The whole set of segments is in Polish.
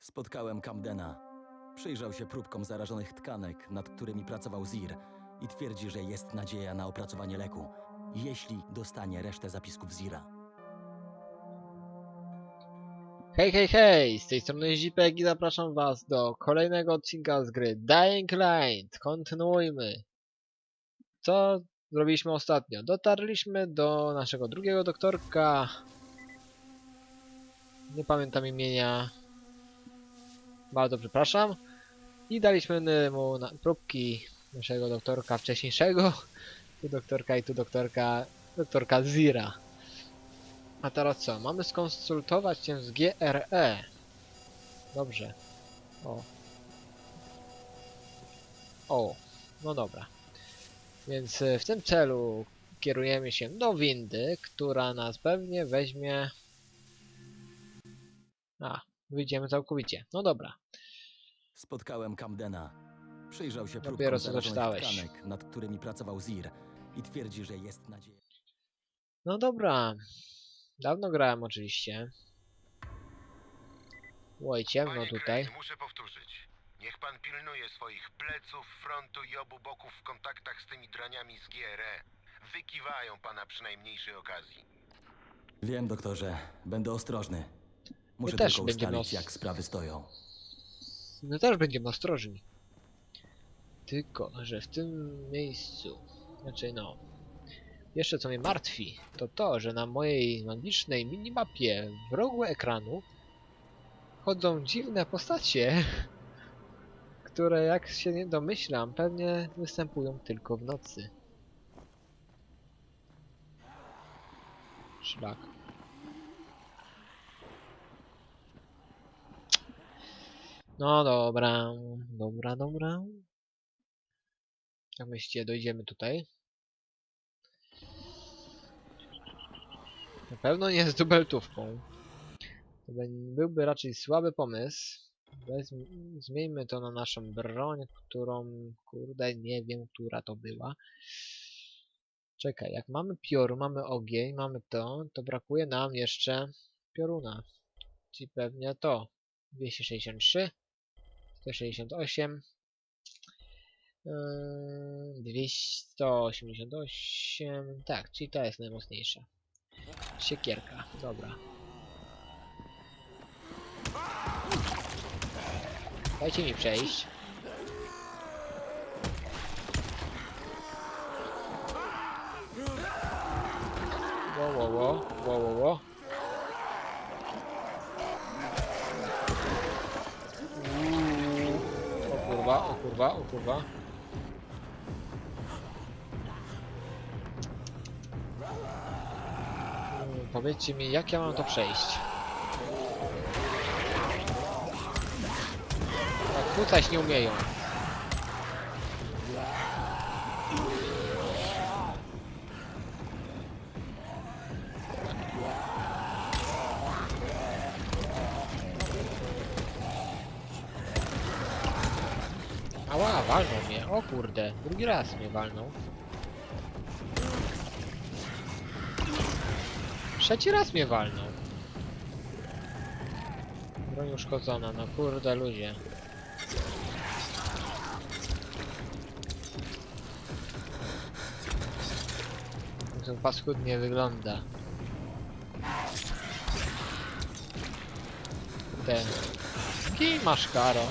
Spotkałem Camdena. Przyjrzał się próbkom zarażonych tkanek, nad którymi pracował Zir i twierdzi, że jest nadzieja na opracowanie leku, jeśli dostanie resztę zapisków Zira. Hej, hej, hej! Z tej strony Zipek i zapraszam was do kolejnego odcinka z gry Dying Light. Kontynuujmy. Co zrobiliśmy ostatnio? Dotarliśmy do naszego drugiego doktorka. Nie pamiętam imienia. Bardzo przepraszam. I daliśmy mu próbki naszego doktorka wcześniejszego. Tu doktorka i tu doktorka, doktorka Zira. A teraz co? Mamy skonsultować się z GRE. Dobrze. O. O. No dobra. Więc e, w tym celu kierujemy się do windy, która nas pewnie weźmie... A, wyjdziemy całkowicie. No dobra. Spotkałem Camdena. Przyjrzał się Dopiero co doczytałeś. tkanek, nad którymi pracował Zir i twierdzi, że jest nadzieja. No dobra. Dawno grałem oczywiście. Oj, ciemno Panie tutaj. Crane, muszę powtórzyć. Niech pan pilnuje swoich pleców, frontu i obu boków w kontaktach z tymi draniami z GRE. Wykiwają pana przy najmniejszej okazji. Wiem, doktorze, będę ostrożny. Muszę też tylko będziemy ustalić, os- jak sprawy stoją. My też będziemy ostrożni. Tylko, że w tym miejscu, znaczy no, jeszcze co mnie martwi, to to, że na mojej magicznej minimapie w rogu ekranu chodzą dziwne postacie, które jak się nie domyślam, pewnie występują tylko w nocy. Szlak. No dobra, dobra, dobra. Jak myślicie, dojdziemy tutaj? Pewno nie z dubeltówką. To byłby raczej słaby pomysł. Zmieńmy to na naszą broń, którą, kurde, nie wiem, która to była. Czekaj, jak mamy piorun, mamy ogień, mamy to, to brakuje nam jeszcze pioruna. Czyli pewnie to. 263. 168 yy, 288 tak, czyli ta jest najmocniejsza siekierka, dobra dajcie mi przejść wo, wo, wo, wo, wo, wo. O kurwa, o kurwa, o kurwa. Powiedzcie mi, jak ja mam to przejść? Tak, rzucać nie umieją. Ała, walnął mnie. O kurde, drugi raz mnie walnął. Trzeci raz mnie walnął. Broń uszkodzona, no kurde ludzie. To paskudnie wygląda. Ten. Kij masz karo.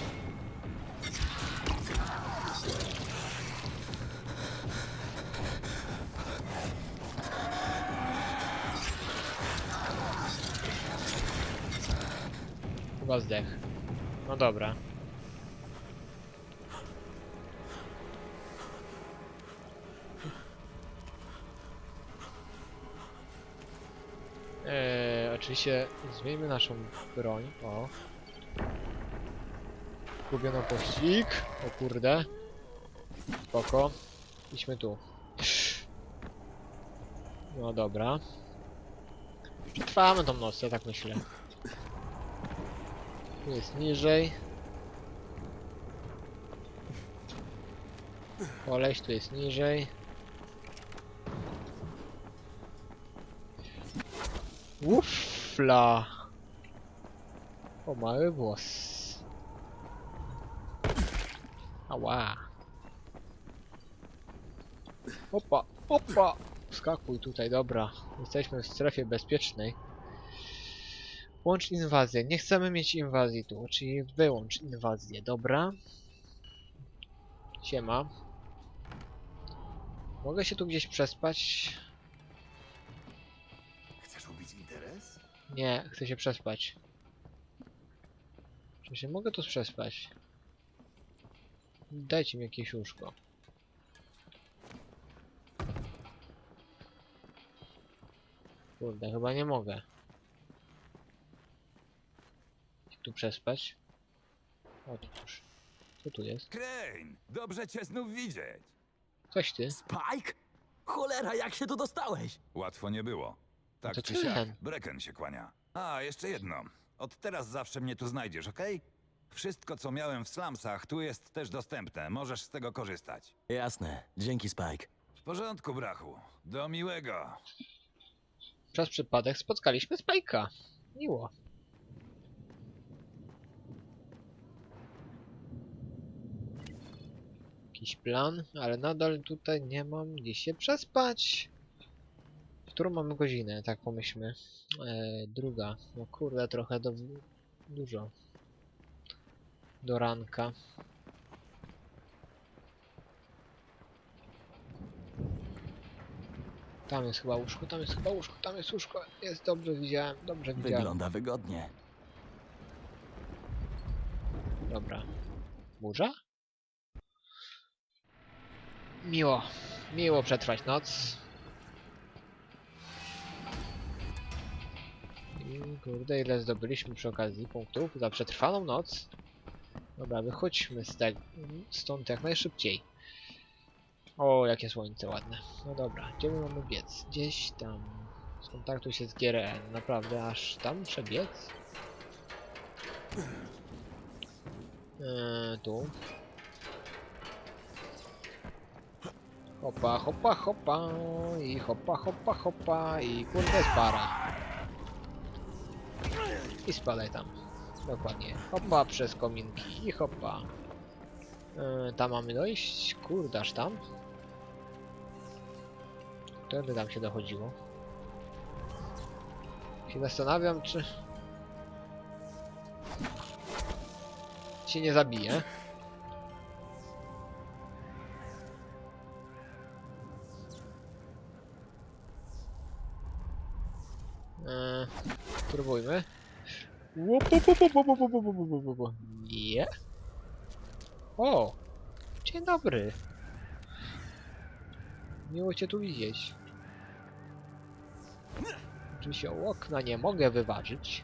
Chyba zdech. No dobra. Eee, oczywiście zmieńmy naszą broń. O. Gubiono pościg. O kurde. Spoko. Idźmy tu. No dobra. Przetrwamy tą noc, tak myślę. Jest niżej. Koleś tu jest niżej. Ufla! O mały włos. Ała. Opa, opa! Skakuj tutaj, dobra. Jesteśmy w strefie bezpiecznej. Łącz inwazję. Nie chcemy mieć inwazji tu, czyli wyłącz inwazję, dobra. Siema. Mogę się tu gdzieś przespać? Chcesz ubić interes? Nie, chcę się przespać. Czy się mogę tu przespać? Dajcie mi jakieś łóżko. Kurde, chyba nie mogę. Się tu przespać? O, tu już. Co tu jest? Crane, dobrze cię znów widzieć. Coś ty? Spike? Cholera, jak się tu dostałeś? Łatwo nie było. Tak To czy siak, ten. Brecken się kłania. A, jeszcze jedno. Od teraz zawsze mnie tu znajdziesz, okej? Wszystko, co miałem w slumsach, tu jest też dostępne. Możesz z tego korzystać. Jasne, dzięki Spike. W porządku, brachu. Do miłego. Przez przypadek spotkaliśmy Spajka. Miło. Jakiś plan, ale nadal tutaj nie mam gdzie się przespać. W którą mamy godzinę, tak pomyślmy. E, druga. No kurde, trochę do... dużo. Do ranka. Tam jest chyba łóżko, tam jest chyba łóżko, tam jest łóżko. Jest dobrze widziałem, dobrze widziałem. Wygląda wygodnie. Dobra. Burza? Miło. Miło przetrwać noc. I kurde, ile zdobyliśmy przy okazji punktów za przetrwaną noc. Dobra, wychodźmy stąd jak najszybciej. O, jakie słońce ładne. No dobra, gdzie my mamy biec? Gdzieś tam. Skontaktuj się z GRN. Naprawdę, aż tam przebiec? Eee, tu. Hopa, hopa, hopa i hopa, hopa, hopa i kurde spara. I spadaj tam. Dokładnie. Hopa przez kominki i hopa. Eee, tam mamy dojść? Kurde, aż tam? Wtedy tam się dochodziło. Się zastanawiam, czy... się nie zabije. Łup. Nie. O! Dzień dobry. Miło cię tu widzieć. Oczywiście okna nie mogę wyważyć.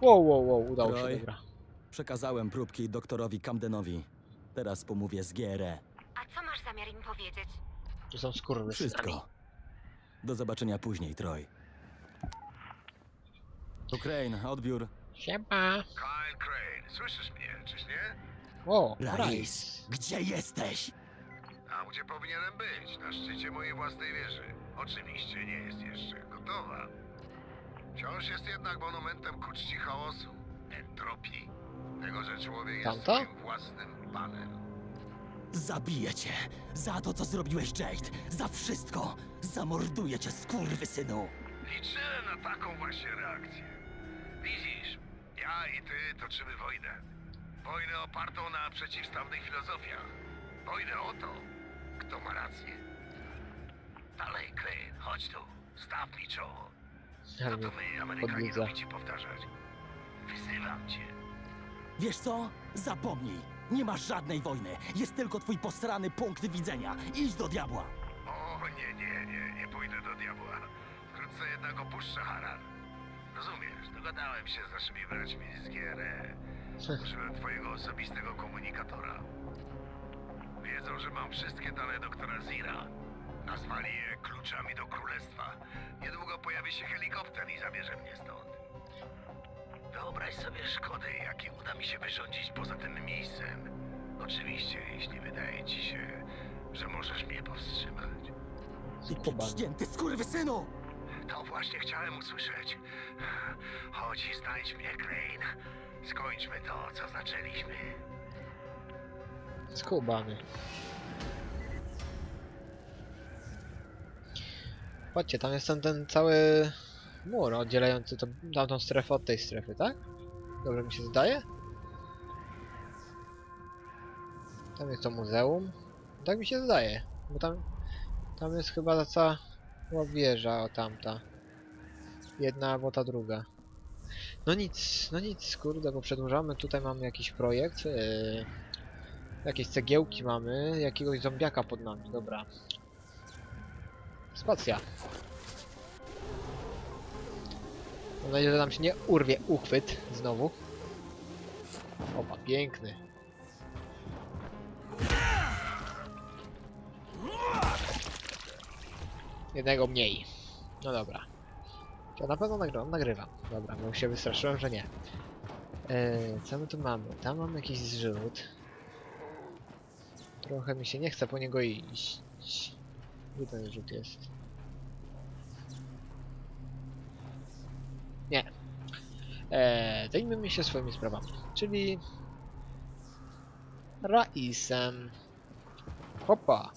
Wow, wow, wow, udało się, Roy. dobra. Przekazałem próbki doktorowi Camdenowi. Teraz pomówię z GRE. A co masz zamiar im powiedzieć? To są skurwy Wszystko. Do zobaczenia później, Troy. Tu Crane, odbiór. Siema. Kyle Crane, słyszysz mnie, czyż nie? O, Rais, gdzie jesteś? Tam, gdzie powinienem być, na szczycie mojej własnej wieży. Oczywiście nie jest jeszcze gotowa. Wciąż jest jednak monumentem ku czci chaosu, entropii. Tego, że człowiek jest Tamto? swoim własnym panem. Zabiję cię! Za to, co zrobiłeś, Jade! Za wszystko! Zamorduję cię, skurwysynu! Liczyłem na taką właśnie reakcję. Widzisz, ja i ty toczymy wojnę. Wojnę opartą na przeciwstawnych filozofiach. Wojnę o to, kto ma rację. Dalej, Crane, chodź tu. Staw mi czoło. Co to my, Amerykanie, podbudza. lubicie powtarzać. Wyzywam cię. Wiesz co? Zapomnij! Nie masz żadnej wojny! Jest tylko twój posrany punkt widzenia! Idź do diabła! O, nie, nie, nie, nie pójdę do diabła. Wkrótce jednak opuszczę Haran. Rozumiesz, dogadałem się z naszymi braćmi z GRE. Użyłem twojego osobistego komunikatora. Wiedzą, że mam wszystkie dane doktora Zira. Nazwali je kluczami do królestwa. Niedługo pojawi się helikopter i zabierze mnie stąd. Wyobraź sobie szkody, jakie uda mi się wyrządzić poza tym miejscem. Oczywiście, jeśli wydaje ci się, że możesz mnie powstrzymać. Skubany. Ścięty skurwysynu! To właśnie chciałem usłyszeć. Chodź i znajdź mnie, Crane. Skończmy to, co zaczęliśmy. Skubany. Chodźcie, tam jest ten, ten cały mur oddzielający to, tamtą strefę od tej strefy, tak? Dobrze mi się zdaje? Tam jest to muzeum. Tak mi się zdaje, bo tam, tam jest chyba ta cała wieża, o tamta. Jedna albo ta druga. No nic, no nic, kurde, bo przedłużamy. Tutaj mamy jakiś projekt. Yy, Jakieś cegiełki mamy, jakiegoś zombiaka pod nami, dobra. Spacja. Mam nadzieję, że nam się nie urwie uchwyt znowu. Opa, piękny. Jednego mniej. No dobra. Ja na pewno nagrywam. Dobra, bo się wystraszyłem, że nie. Eee, co my tu mamy? Tam mamy jakiś zrzut. Trochę mi się nie chce po niego iść. Gdzie ten rzut jest? Nie. Eee, zajmijmy się swoimi sprawami. Czyli... Raisem. Hopa.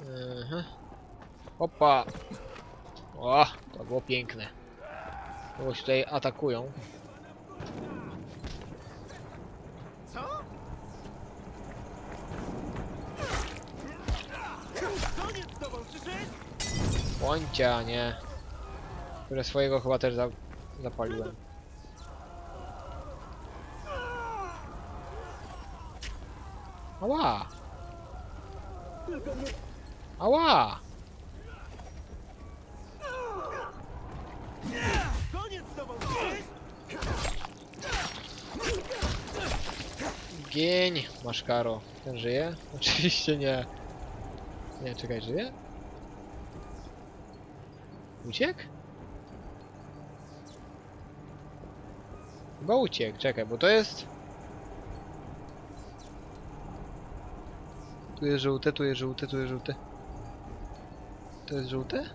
Mhm. Hopa. O, to było piękne. Kogoś tutaj atakują. Łącia, nie. Które swojego chyba też za zapaliłem. Ała! Ała! Gień, maszkaro. Ten żyje? Oczywiście nie. Nie, czekaj, żyje? Uciekł? Chyba uciekł, czekaj, bo to jest... Tu jest żółte, tu jest żółte, tu jest żółte. To jest żółte?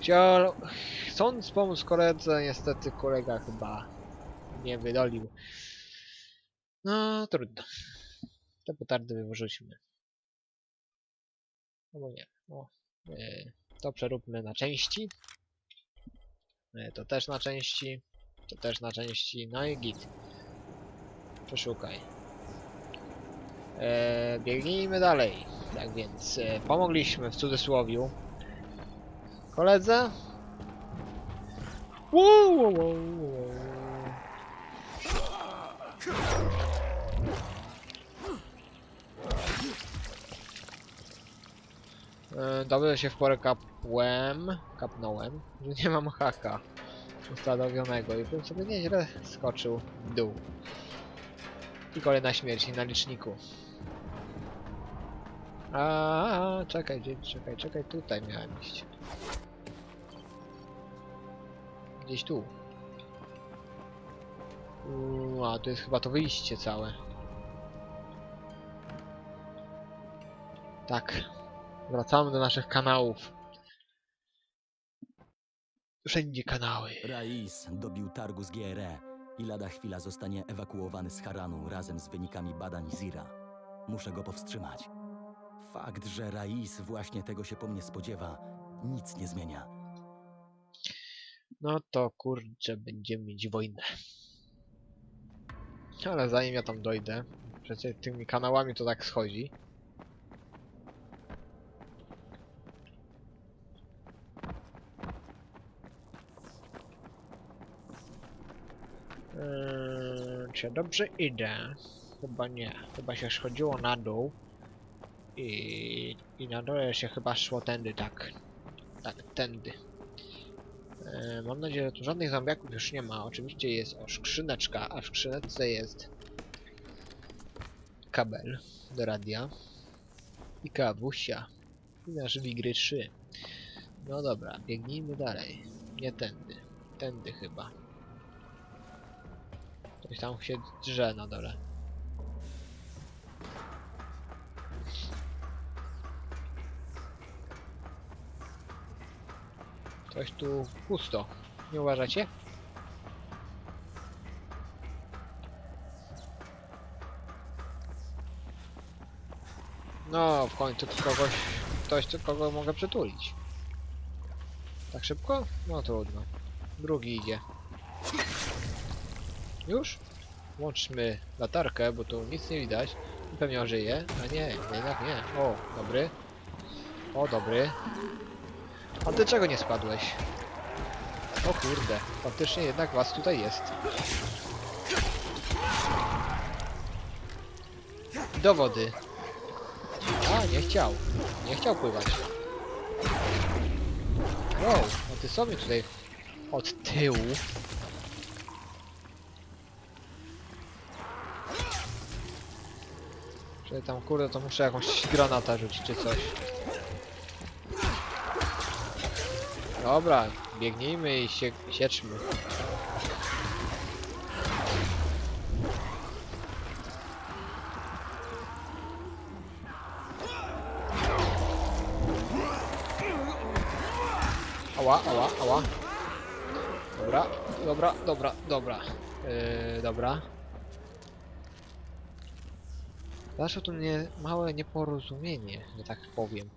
Chciał... Chcąc pomóc koledze, niestety kolega chyba nie wydolił. No, trudno. Te petardy wyłożyliśmy. Albo nie. O, e, to przeróbmy na części. E, to też na części. To też na części. No i git. Przeszukaj. E, biegnijmy dalej. Tak więc pomogliśmy w cudzysłowiu koledze. Wow, wow, wow, wow. Dobrze się w porę kapłem, kapnąłem, że nie mam haka ustanowionego i bym sobie nieźle skoczył w dół. I kolejna śmierć na liczniku. A, czekaj, gdzie, czekaj, czekaj, tutaj miałem iść. Gdzieś tu. A to jest chyba to wyjście całe. Tak, Wracamy do naszych kanałów. Wszędzie kanały. Rais dobił targu z GRE i lada chwila zostanie ewakuowany z Haranu razem z wynikami badań Zira. Muszę go powstrzymać. Fakt, że Rais właśnie tego się po mnie spodziewa, nic nie zmienia. No to kurczę, będziemy mieć wojnę. Ale zanim ja tam dojdę, przecież tymi kanałami to tak schodzi. Eee, czy ja dobrze idę? Chyba nie. Chyba się schodziło na dół. I, I na dole się chyba szło tędy, tak. Tak, tędy. E, mam nadzieję, że tu żadnych zombiaków już nie ma. Oczywiście jest o skrzyneczka, a w skrzyneczce jest kabel do radia i kawusia i nasz Wigry 3. No dobra, biegnijmy dalej. Nie tędy. Tędy chyba. Ktoś tam się drze na dole. Coś tu pusto. Nie uważacie? No, w końcu kogoś, ktoś, kogo mogę przytulić. Tak szybko? No trudno. Drugi idzie. Już? Włączmy latarkę, bo tu nic nie widać. Pewnie on żyje. A nie, jednak nie. O, dobry. O, dobry. A ty czego nie spadłeś? O kurde, faktycznie jednak was tutaj jest. Do wody. A, nie chciał. Nie chciał pływać. Wow, a ty sobie tutaj od tyłu. Czyli tam kurde to muszę jakąś granata rzucić czy coś. Dobra, biegnijmy i sie sieczmy. Ała, ała, ała. Dobra, dobra, dobra, dobra. Yy, dobra. Zaszło tu małe nieporozumienie, że tak powiem.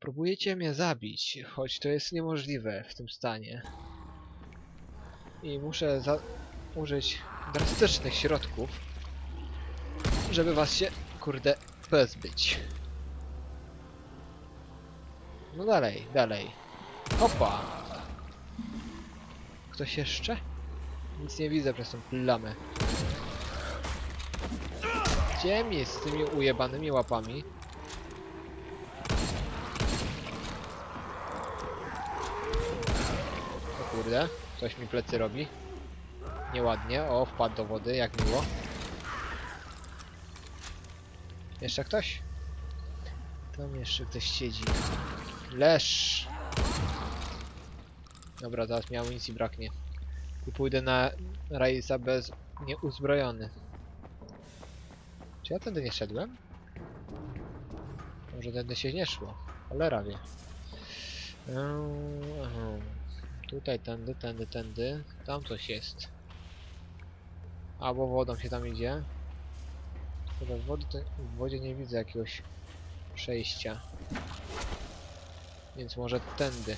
Próbujecie mnie zabić, choć to jest niemożliwe w tym stanie. I muszę użyć drastycznych środków, żeby was się, kurde, pozbyć. No dalej, dalej. Hopa! Ktoś jeszcze? Nic nie widzę przez tą plamę. Jest z tymi ujebanymi łapami? O kurde, coś mi plecy robi. Nieładnie. O, wpadł do wody, jak miło. Jeszcze ktoś? Tam jeszcze ktoś siedzi. Lesz! Dobra, teraz mi amunicji braknie. I pójdę na Raisa bez nieuzbrojony. Czy ja tędy nie szedłem? Może tędy się nie szło. Cholera wie. Eee. Tutaj tędy, tędy, tędy. Tam coś jest. Albo wodą się tam idzie. Chyba w, wody w wodzie nie widzę jakiegoś przejścia. Więc może tędy.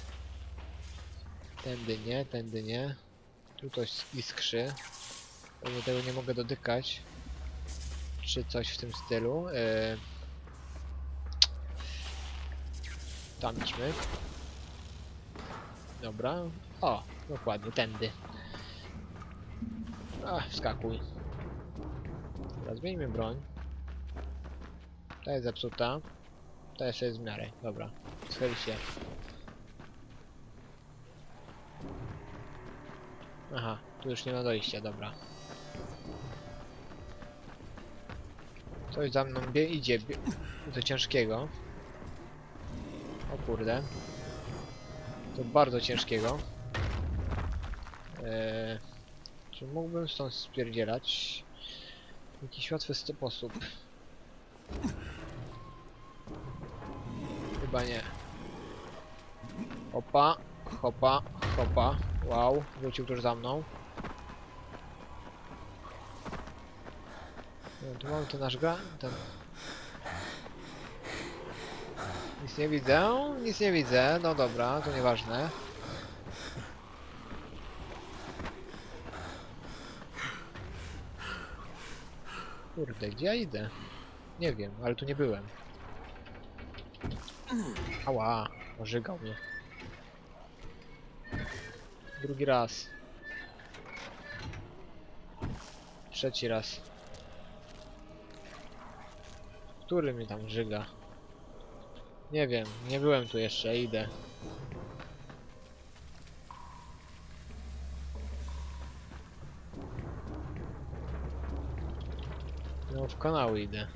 Tędy nie, tędy nie. Tu coś iskrzy. Pewnie tego nie mogę dotykać. Czy coś w tym stylu. Yy... Tam idźmy. Dobra. O, dokładnie, tędy. Ach, wskakuj. Dobra, zmieńmy broń. Ta jest zepsuta. Ta jeszcze jest w miarę. Dobra. Schyl się. Aha, tu już nie ma dojścia, dobra. Coś za mną bie idzie, bie do ciężkiego. O kurde. To bardzo ciężkiego. Eee, czy mógłbym stąd spierdzielać? W jakiś łatwy sposób. Chyba nie. Hopa, hopa, hopa. Wow, wrócił tuż za mną. Tu mamy ten nasz gra... ten... Nic nie widzę, nic nie widzę, no dobra, to nieważne. Kurde, gdzie ja idę? Nie wiem, ale tu nie byłem. Ała, ożygał mnie. Drugi raz. Trzeci raz. Który mnie tam żyga? Nie wiem, nie byłem tu jeszcze, idę. No w kanały idę.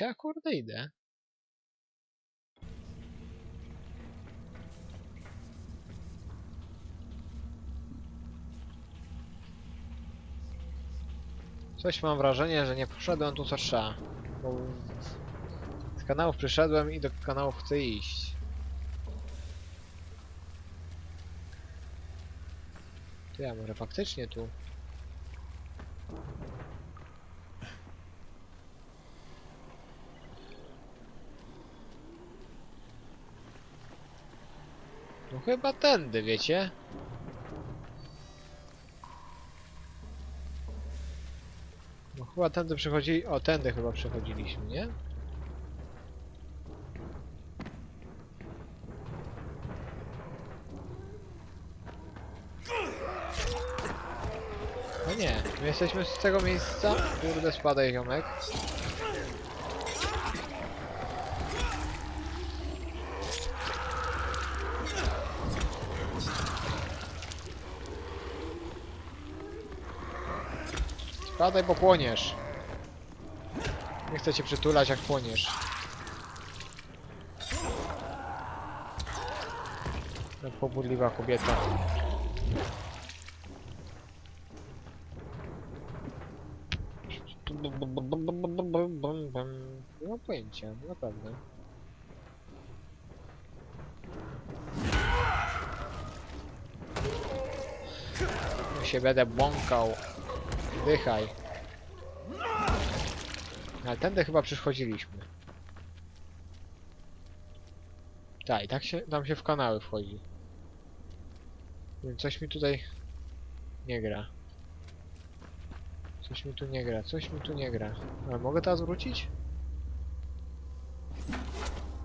Ja kurde idę? Coś mam wrażenie, że nie poszedłem tu co trzeba. Bo z kanałów przyszedłem i do kanałów chcę iść. To ja może faktycznie tu. No chyba tędy, wiecie? Chyba tędy przechodzili... O, tędy chyba przechodziliśmy, nie? No nie, my jesteśmy z tego miejsca. Kurde, spadaj ziomek. Spadaj, bo płoniesz. Nie chcę cię przytulać, jak płoniesz. Jak pobudliwa kobieta. Nie mam pojęcia, naprawdę. Ja się będę błąkał. Dychaj. Ale tędy chyba przychodziliśmy. Tak, i tak się, tam się w kanały wchodzi. Coś mi tutaj nie gra. Coś mi tu nie gra, coś mi tu nie gra. Ale mogę teraz wrócić?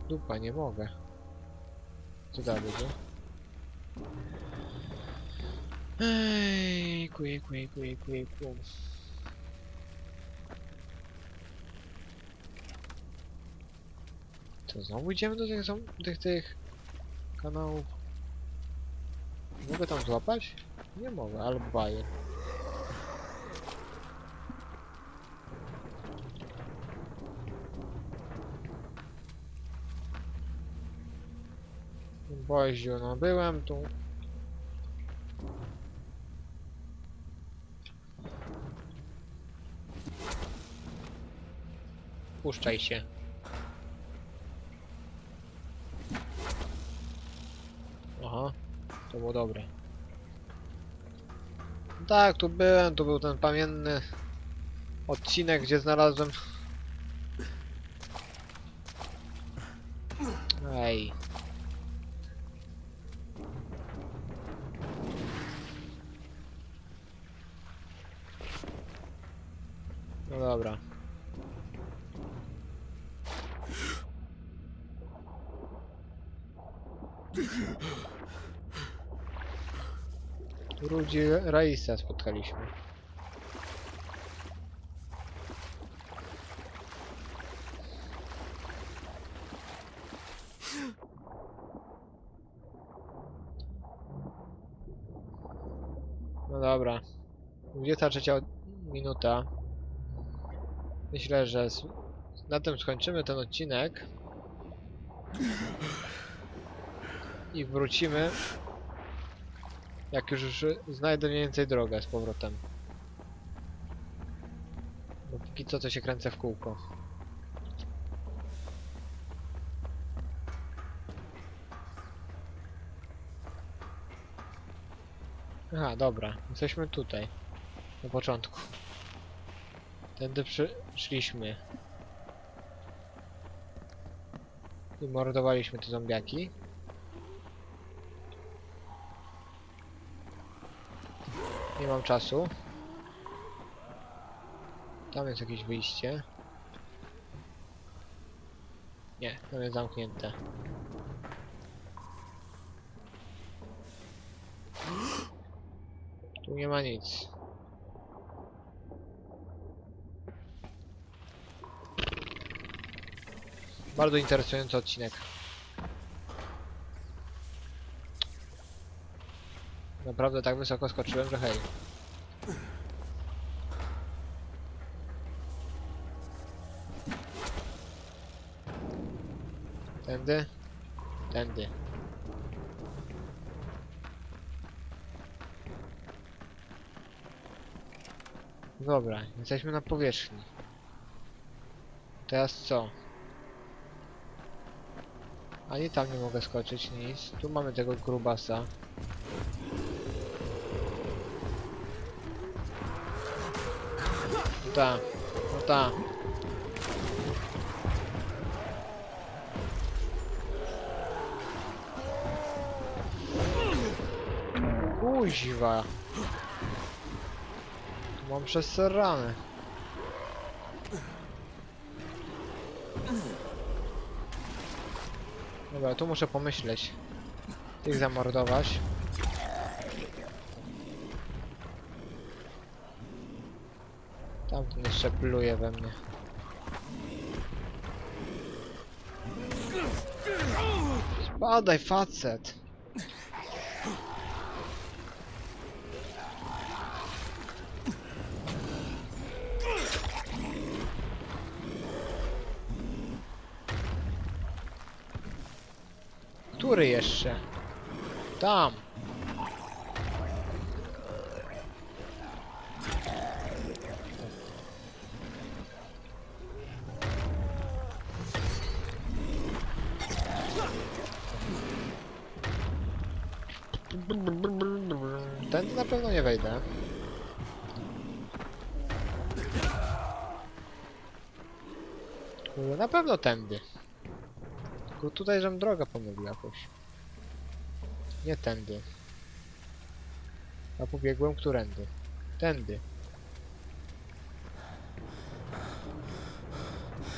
Dupa, nie mogę. Co dalej będzie? Ej, kuj, kuj, kuj, kuj, kuj. Co, znowu idziemy do tych, tych, tych kanałów? Mogę tam złapać? Nie mogę, albo bajer. Boziu, no byłem tu. Puszczaj się. Aha, to było dobre. Tak, tu byłem, tu był ten pamiętny odcinek, gdzie znalazłem... Ej. No dobra. Ludzi Raisa spotkaliśmy. No dobra. 23 minuta. Myślę, że na tym skończymy ten odcinek. I wrócimy jak już znajdę mniej więcej drogę z powrotem. Bo póki co to się kręcę w kółko. Aha, dobra. Jesteśmy tutaj. Na początku. Tędy przy... szliśmy. I mordowaliśmy te zombiaki. Nie mam czasu. Tam jest jakieś wyjście. Nie, tam jest zamknięte. Tu nie ma nic. Bardzo interesujący odcinek. Naprawdę tak wysoko skoczyłem, że hej. Tędy? Tędy. Dobra, jesteśmy na powierzchni. Teraz co? Ani tam nie mogę skoczyć, nic. Tu mamy tego grubasa. Ta, no ta. Kuźwa. Tu mam przesrane. Dobra, tu muszę pomyśleć. Tych zamordować. Tamten jeszcze pluje we mnie. Spadaj, facet! Który jeszcze? Tam! Ten na pewno nie wejdę. Na pewno tędy. Tylko tutaj, żem drogę pomylił jakoś. Nie tędy. A pobiegłem którędy? Tędy.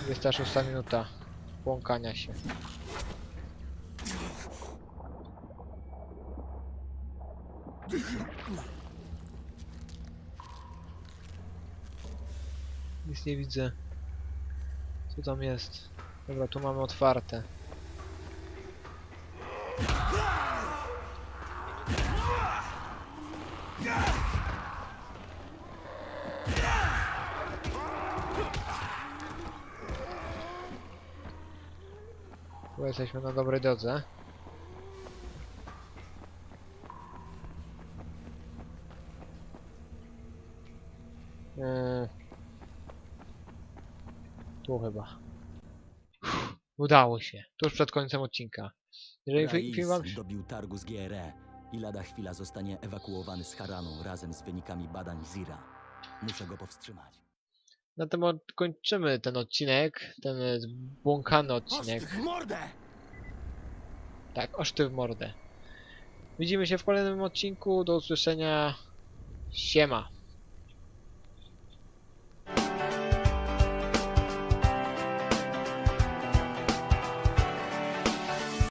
26 minuta błąkania się. Nie widzę. Co tam jest? Dobra, tu mamy otwarte. Chyba jesteśmy na dobrej drodze. Eee, tu chyba. Uff, Udało się. Tuż przed końcem odcinka. Jeżeli film wam Rais się... dobił targu z GRE i lada chwila zostanie ewakuowany z Haranu razem z wynikami badań Zira. Muszę go powstrzymać. Od- kończymy ten odcinek. Ten zbłąkany odcinek. w mordę! Tak, oszty w mordę. Widzimy się w kolejnym odcinku. Do usłyszenia. Siema.